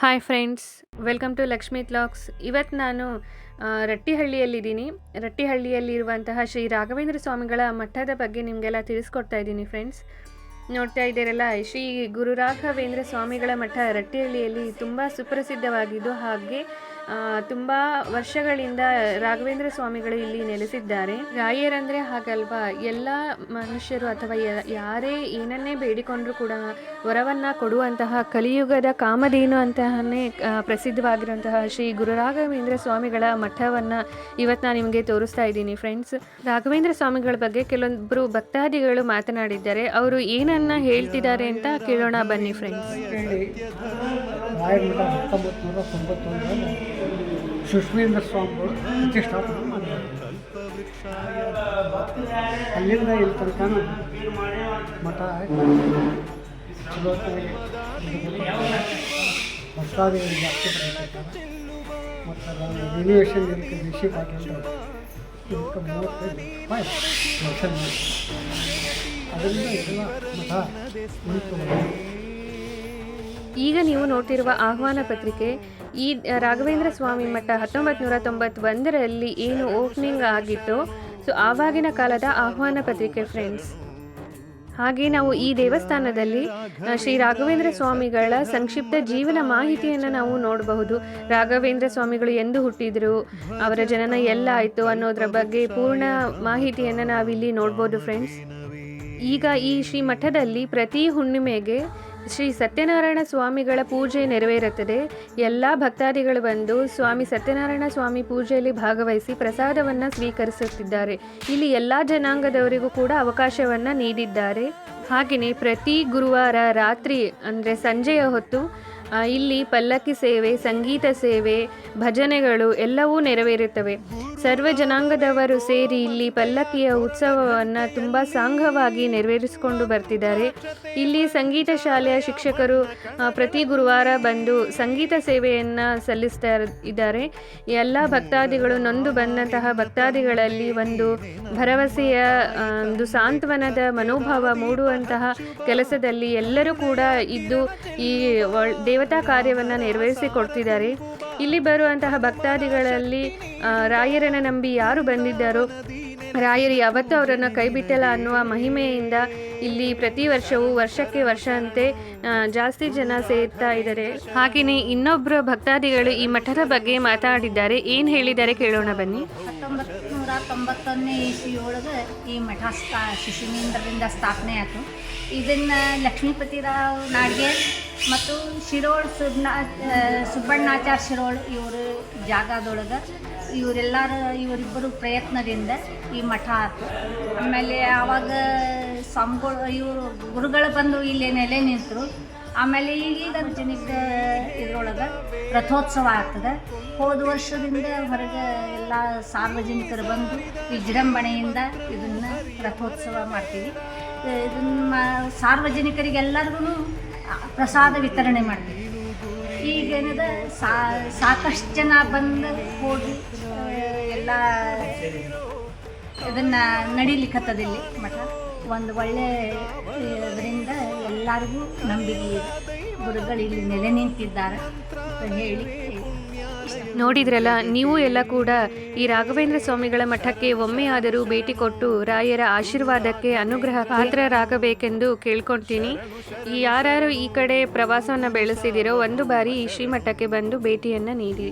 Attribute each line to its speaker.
Speaker 1: Hi friends welcome to Lakshmi vlogs ಇವತ್ತು ನಾನು ರಟ್ಟಿಹಳ್ಳಿಯಲ್ಲಿದ್ದೀನಿ. ರಟ್ಟಿಹಳ್ಳಿಯಲ್ಲಿರುವಂತಹ ಶ್ರೀ ರಾಘವೇಂದ್ರ ಸ್ವಾಮಿಗಳ ಮಠದ ಬಗ್ಗೆ ನಿಮಗೆಲ್ಲ ತಿಳಿಸ್ಕೊಡ್ತಾ ಇದ್ದೀನಿ ಫ್ರೆಂಡ್ಸ್ ನೋಡ್ತಾ ಇದ್ದೀರಲ್ಲ, ಶ್ರೀ ಗುರು ರಾಘವೇಂದ್ರ ಸ್ವಾಮಿಗಳ ಮಠ ರಟ್ಟಿಹಳ್ಳಿಯಲ್ಲಿ ತುಂಬ ಸುಪ್ರಸಿದ್ಧವಾಗಿದ್ದು, ಹಾಗೆ ತುಂಬ ವರ್ಷಗಳಿಂದ ರಾಘವೇಂದ್ರ ಸ್ವಾಮಿಗಳು ಇಲ್ಲಿ ನೆಲೆಸಿದ್ದಾರೆ. ರಾಯರಂದರೆ ಹಾಗಲ್ವಾ? ಎಲ್ಲ ಮನುಷ್ಯರು ಅಥವಾ ಯಾರೇ ಏನನ್ನೇ ಬೇಡಿಕೊಂಡ್ರೂ ಕೂಡ ವರವನ್ನು ಕೊಡುವಂತಹ ಕಲಿಯುಗದ ಕಾಮಧೇನು ಅಂತಲೇ ಪ್ರಸಿದ್ಧವಾಗಿರುವಂತಹ ಶ್ರೀ ಗುರು ರಾಘವೇಂದ್ರ ಸ್ವಾಮಿಗಳ ಮಠವನ್ನು ಇವತ್ತು ನಾನು ನಿಮಗೆ ತೋರಿಸ್ತಾ ಇದ್ದೀನಿ ಫ್ರೆಂಡ್ಸ್ ರಾಘವೇಂದ್ರ ಸ್ವಾಮಿಗಳ ಬಗ್ಗೆ ಕೆಲವೊಬ್ಬರು ಭಕ್ತಾದಿಗಳು ಮಾತನಾಡಿದ್ದಾರೆ. ಅವರು ಏನನ್ನ ಹೇಳ್ತಿದ್ದಾರೆ ಅಂತ ಕೇಳೋಣ ಬನ್ನಿ ಫ್ರೆಂಡ್ಸ್
Speaker 2: ರಾಯಮಠ ಹತ್ತೊಂಬತ್ತು ನೂರ ತೊಂಬತ್ತೊಂದರಲ್ಲಿ ಸುಶ್ಮೇಂದ್ರ ಸ್ವಾಮಿಗಳು ಪ್ರತಿಷ್ಠಾಪನೆ ಮಾಡಿದ್ದಾರೆ ಅಲ್ಲಿಂದ ಇಲ್ಲಿ ತನಕ ಮಠ ಭಕ್ತಾದಿಗಳು ಜಾಸ್ತಿ ಮತ್ತು ಅದನ್ನು ಇದಕ್ಕೆ ದೇಶಿ ಅದರಿಂದ ಎಲ್ಲ ಮಠ
Speaker 1: ಈಗ ನೀವು ನೋಡ್ತಿರುವ ಆಹ್ವಾನ ಪತ್ರಿಕೆ ಈ ರಾಘವೇಂದ್ರ ಸ್ವಾಮಿ ಮಠ ಹತ್ತೊಂಬತ್ತು ನೂರ ತೊಂಬತ್ತೊಂದರಲ್ಲಿ ಏನು ಓಪನಿಂಗ್ ಆಗಿತ್ತು. ಸೊ, ಆವಾಗಿನ ಕಾಲದ ಆಹ್ವಾನ ಪತ್ರಿಕೆ ಫ್ರೆಂಡ್ಸ್. ಹಾಗೆ ನಾವು ಈ ದೇವಸ್ಥಾನದಲ್ಲಿ ಶ್ರೀ ರಾಘವೇಂದ್ರ ಸ್ವಾಮಿಗಳ ಸಂಕ್ಷಿಪ್ತ ಜೀವನ ಮಾಹಿತಿಯನ್ನು ನಾವು ನೋಡಬಹುದು. ರಾಘವೇಂದ್ರ ಸ್ವಾಮಿಗಳು ಎಂದು ಹುಟ್ಟಿದ್ರು, ಅವರ ಜನನ ಎಲ್ಲ ಆಯಿತು ಅನ್ನೋದ್ರ ಬಗ್ಗೆ ಪೂರ್ಣ ಮಾಹಿತಿಯನ್ನು ನಾವಿಲ್ಲಿ ನೋಡ್ಬೋದು ಫ್ರೆಂಡ್ಸ್. ಈಗ ಈ ಶ್ರೀ ಮಠದಲ್ಲಿ ಪ್ರತಿ ಹುಣ್ಣಿಮೆಗೆ ಶ್ರೀ ಸತ್ಯನಾರಾಯಣ ಸ್ವಾಮಿಗಳ ಪೂಜೆ ನೆರವೇರುತ್ತದೆ. ಎಲ್ಲ ಭಕ್ತಾದಿಗಳು ಬಂದು ಸ್ವಾಮಿ ಸತ್ಯನಾರಾಯಣ ಸ್ವಾಮಿ ಪೂಜೆಯಲ್ಲಿ ಭಾಗವಹಿಸಿ ಪ್ರಸಾದವನ್ನು ಸ್ವೀಕರಿಸುತ್ತಿದ್ದಾರೆ. ಇಲ್ಲಿ ಎಲ್ಲ ಜನಾಂಗದವರಿಗೂ ಕೂಡ ಅವಕಾಶವನ್ನು ನೀಡಿದ್ದಾರೆ. ಹಾಗೆಯೇ ಪ್ರತಿ ಗುರುವಾರ ರಾತ್ರಿ ಅಂದರೆ ಸಂಜೆಯ ಹೊತ್ತು ಇಲ್ಲಿ ಪಲ್ಲಕ್ಕಿ ಸೇವೆ, ಸಂಗೀತ ಸೇವೆ, ಭಜನೆಗಳು ಎಲ್ಲವೂ ನೆರವೇರುತ್ತವೆ. ಸರ್ವ ಜನಾಂಗದವರು ಸೇರಿ ಇಲ್ಲಿ ಪಲ್ಲಕ್ಕಿಯ ಉತ್ಸವವನ್ನು ತುಂಬ ಸಾಂಘವಾಗಿ ನೆರವೇರಿಸಿಕೊಂಡು ಬರ್ತಿದ್ದಾರೆ. ಇಲ್ಲಿ ಸಂಗೀತ ಶಾಲೆಯ ಶಿಕ್ಷಕರು ಪ್ರತಿ ಗುರುವಾರ ಬಂದು ಸಂಗೀತ ಸೇವೆಯನ್ನು ಸಲ್ಲಿಸ್ತಾ ಇದ್ದಾರೆ. ಎಲ್ಲ ಭಕ್ತಾದಿಗಳು ನೊಂದು ಬಂದಂತಹ ಭಕ್ತಾದಿಗಳಲ್ಲಿ ಒಂದು ಭರವಸೆಯ ಒಂದು ಸಾಂತ್ವನದ ಮನೋಭಾವ ಮೂಡುವಂತಹ ಕೆಲಸದಲ್ಲಿ ಎಲ್ಲರೂ ಕೂಡ ಇದ್ದು ಈ ದೇವತಾ ಕಾರ್ಯವನ್ನು ನೆರವೇರಿಸಿಕೊಡ್ತಿದ್ದಾರೆ ಇಲ್ಲಿ ಬರುವಂತಹ ಭಕ್ತಾದಿಗಳಲ್ಲಿ ರಾಯರನ್ನು ನಂಬಿ ಯಾರು ಬಂದಿದ್ದಾರೋ, ರಾಯರು ಯಾವತ್ತೂ ಅವರನ್ನು ಕೈಬಿಟ್ಟಲ್ಲ ಅನ್ನುವ ಮಹಿಮೆಯಿಂದ ಇಲ್ಲಿ ಪ್ರತಿ ವರ್ಷವೂ ವರ್ಷಕ್ಕೆ ವರ್ಷ ಅಂತೆ ಜಾಸ್ತಿ ಜನ ಸೇರ್ತಾ ಇದ್ದಾರೆ. ಹಾಗೆಯೇ ಇನ್ನೊಬ್ಬರು ಭಕ್ತಾದಿಗಳು ಈ ಮಠದ ಬಗ್ಗೆ ಮಾತಾಡಿದ್ದಾರೆ. ಏನು ಹೇಳಿದ್ದಾರೆ ಕೇಳೋಣ ಬನ್ನಿ.
Speaker 3: ನೂರ ತೊಂಬತ್ತೊಂದನೇ ಒಳಗೆ ಈ ಮಠ ಸ್ಥಾ ಶಿಶುನೀಂದ್ರದಿಂದ ಸ್ಥಾಪನೆ ಆಯಿತು. ಇದನ್ನು ಲಕ್ಷ್ಮೀಪತಿರಾವ್ ನಾಡ್ಗೆ ಮತ್ತು ಶಿರೋಳ್ ಸುಬ್ನಾ ಸುಬ್ಬಣ್ಣಾಚಾರ್ ಶಿರೋಳ್ ಇವರು ಜಾಗದೊಳಗೆ ಇವರೆಲ್ಲರ, ಇವರಿಬ್ಬರು ಪ್ರಯತ್ನದಿಂದ ಈ ಮಠ ಆಯಿತು ಆಮೇಲೆ ಆವಾಗ ಸ್ವಾಮಿಗಳು ಇವರು ಗುರುಗಳು ಬಂದು ಇಲ್ಲಿ ನೆಲೆ ನಿಂತರು. ಆಮೇಲೆ ಈಗೀಗ ಜನಕ್ಕೆ ಇದ್ರೊಳಗೆ ರಥೋತ್ಸವ ಆಗ್ತದೆ. ಹೋದ ವರ್ಷದಿಂದ ಹೊರಗೆ ಎಲ್ಲ ಸಾರ್ವಜನಿಕರು ಬಂದು ವಿಜೃಂಭಣೆಯಿಂದ ಇದನ್ನು ರಥೋತ್ಸವ ಮಾಡ್ತೀವಿ. ಇದನ್ನು ಮಾ- ಸಾರ್ವಜನಿಕರಿಗೆಲ್ಲರಿಗೂ ಪ್ರಸಾದ ವಿತರಣೆ ಮಾಡ್ತೀವಿ. ಈಗೇನದ ಸಾಕಷ್ಟು ಜನ ಬಂದು ಹೋಗಿ ಎಲ್ಲ ಇದನ್ನು ನಡಿಲಿಕ್ಕತ್ತದ ಇಲ್ಲಿ ಮಠ. ಒಂದು ಒಳ್ಳೆ ಇದರಿಂದ ಎಲ್ಲರಿಗೂ ನಂಬಿಕೆ ಗುರುಗಳು ಇಲ್ಲಿ ನೆಲೆ ನಿಂತಿದ್ದಾರೆ ಹೇಳಿ
Speaker 1: ನೋಡಿದ್ರಲ್ಲ, ನೀವು ಎಲ್ಲ ಕೂಡ ಈ ರಾಘವೇಂದ್ರ ಸ್ವಾಮಿಗಳ ಮಠಕ್ಕೆ ಒಮ್ಮೆಯಾದರೂ ಭೇಟಿ ಕೊಟ್ಟು ರಾಯರ ಆಶೀರ್ವಾದಕ್ಕೆ ಅನುಗ್ರಹ ಪಾತ್ರರಾಗಬೇಕೆಂದು ಕೇಳ್ಕೊಳ್ತೀನಿ. ಯಾರು ಯಾರ್ಯಾರು ಈ ಕಡೆ ಪ್ರವಾಸವನ್ನು ಬೆಳೆಸಿದಿರೋ, ಒಂದು ಬಾರಿ ಈ ಶ್ರೀಮಠಕ್ಕೆ ಬಂದು ಭೇಟಿಯನ್ನು ನೀಡಿ.